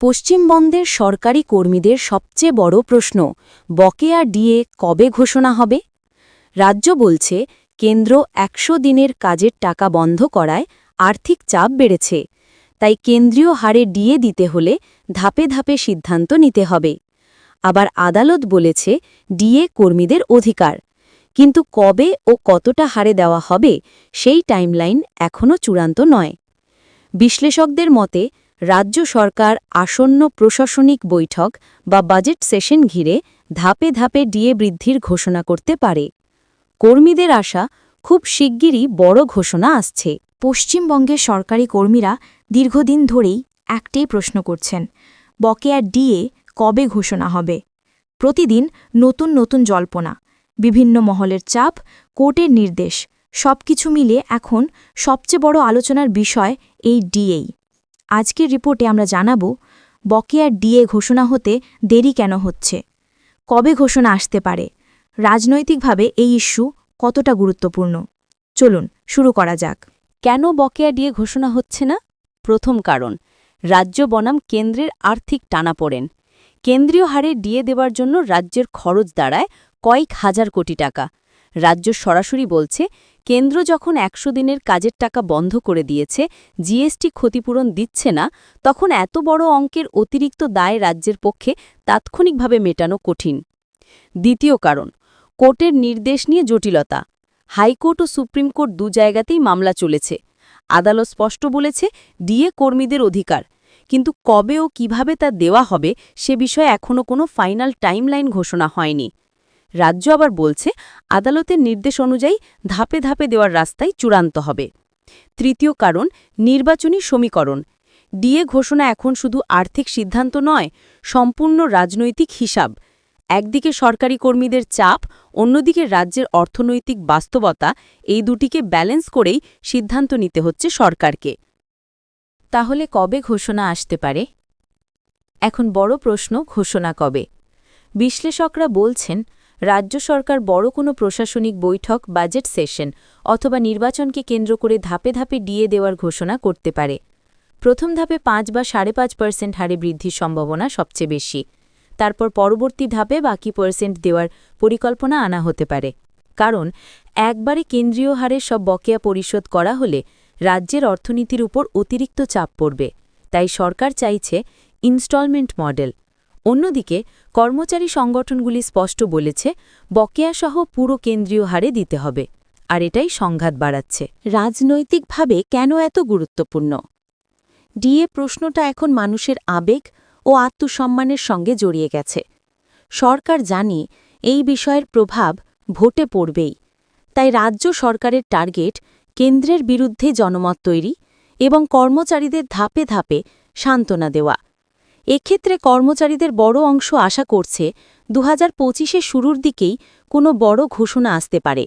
পশ্চিমবঙ্গের সরকারি কর্মীদের সবচেয়ে বড় প্রশ্ন, বকেয়া ডিএ কবে ঘোষণা হবে? রাজ্য বলছে, কেন্দ্র একশো দিনের কাজের টাকা বন্ধ করায় আর্থিক চাপ বেড়েছে। তাই কেন্দ্রীয় হারে ডিএ দিতে হলে ধাপে ধাপে সিদ্ধান্ত নিতে হবে। আবার আদালত বলেছে, ডিএ কর্মীদের অধিকার। কিন্তু কবে ও কতটা হারে দেওয়া হবে, সেই টাইমলাইন এখনও চূড়ান্ত নয়। বিশ্লেষকদের মতে রাজ্য সরকার আসন্ন প্রশাসনিক বৈঠক বা বাজেট সেশন ঘিরে ধাপে ধাপে ডিএ বৃদ্ধির ঘোষণা করতে পারে। কর্মীদের আশা, খুব শিগগিরই বড় ঘোষণা আসছে। পশ্চিমবঙ্গের সরকারি কর্মীরা দীর্ঘদিন ধরেই একটাই প্রশ্ন করছেন, বকেয়া ডিএ কবে ঘোষণা হবে? প্রতিদিন নতুন নতুন জল্পনা, বিভিন্ন মহলের চাপ, কোর্টের নির্দেশ, সবকিছু মিলে এখন সবচেয়ে বড় আলোচনার বিষয় এই ডিএই। আজকের রিপোর্টে আমরা জানাব, বকেয়ার ডিএ ঘোষণা হতে দেরি কেন হচ্ছে? কবে ঘোষণা আসতে পারে? রাজনৈতিকভাবে এই ইস্যু কতটা গুরুত্বপূর্ণ? চলুন, শুরু করা যাক। কেন বকেয়া ডিএ ঘোষণা হচ্ছে না? প্রথম কারণ, রাজ্য বনাম কেন্দ্রের আর্থিক টানাপোড়েন কেন্দ্রীয় হারে ডিএ দেওয়ার জন্য রাজ্যের খরচ দাঁড়ায় কয়েক হাজার কোটি টাকা। রাজ্য সরাসরি বলছে, কেন্দ্র যখন একশো দিনের কাজের টাকা বন্ধ করে দিয়েছে, জিএসটি ক্ষতিপূরণ দিচ্ছে না, তখন এত বড় অঙ্কের অতিরিক্ত দায় রাজ্যের পক্ষে তাৎক্ষণিকভাবে মেটানো কঠিন। দ্বিতীয় কারণ, কোর্টের নির্দেশ নিয়ে জটিলতা। হাইকোর্ট ও সুপ্রিম কোর্ট দু জায়গাতেই মামলা চলেছে। আদালত স্পষ্ট বলেছে, ডিএ কর্মীদের অধিকার। কিন্তু কবে ও কীভাবে তা দেওয়া হবে, সে বিষয়ে এখনও কোনো ফাইনাল টাইমলাইন ঘোষণা হয়নি। রাজ্য আবার বলছে, আদালতের নির্দেশ অনুযায়ী ধাপে ধাপে দেওয়ার রাস্তায় চূড়ান্ত হবে। তৃতীয় কারণ, নির্বাচনী সমীকরণ। ডিএ ঘোষণা এখন শুধু আর্থিক সিদ্ধান্ত নয়, সম্পূর্ণ রাজনৈতিক হিসাব। একদিকে সরকারি কর্মীদের চাপ, অন্যদিকে রাজ্যের অর্থনৈতিক বাস্তবতা, এই দুটিকে ব্যালেন্স করেই সিদ্ধান্ত নিতে হচ্ছে সরকারকে। তাহলে কবে ঘোষণা আসতে পারে? এখন বড় প্রশ্ন, ঘোষণা কবে? বিশ্লেষকরা বলছেন রাজ্য সরকার বড় কোনো প্রশাসনিক বৈঠক, বাজেট সেশন অথবা নির্বাচনকে কেন্দ্র করে ধাপে ধাপে ডিএ দেওয়ার ঘোষণা করতে পারে। প্রথম ধাপে পাঁচ বা সাড়ে পাঁচ পার্সেন্ট হারে বৃদ্ধির সম্ভাবনা সবচেয়ে বেশি। তারপর পরবর্তী ধাপে বাকি পার্সেন্ট দেওয়ার পরিকল্পনা আনা হতে পারে। কারণ, একবারে কেন্দ্রীয় হারে সব বকেয়া পরিশোধ করা হলে রাজ্যের অর্থনীতির উপর অতিরিক্ত চাপ পড়বে। তাই সরকার চাইছে ইনস্টলমেন্ট মডেল। অন্যদিকে, কর্মচারী সংগঠনগুলি স্পষ্ট বলেছে, বকেয়াসহ পুরো কেন্দ্রীয় হারে দিতে হবে, আর এটাই সংঘাত বাড়াচ্ছে। রাজনৈতিকভাবে কেন এত গুরুত্বপূর্ণ? ডিএ প্রশ্নটা এখন মানুষের আবেগ ও আত্মসম্মানের সঙ্গে জড়িয়ে গেছে। সরকার জানে, এই বিষয়ের প্রভাব ভোটে পড়বেই। তাই রাজ্য সরকারের টার্গেট, কেন্দ্রের বিরুদ্ধে জনমত তৈরি এবং কর্মচারীদের ধাপে ধাপে সান্ত্বনা দেওয়া। এক্ষেত্রে কর্মচারীদের বড় অংশ আশা করছে দু হাজার শুরুর দিকেই কোনো বড় ঘোষণা আসতে পারে।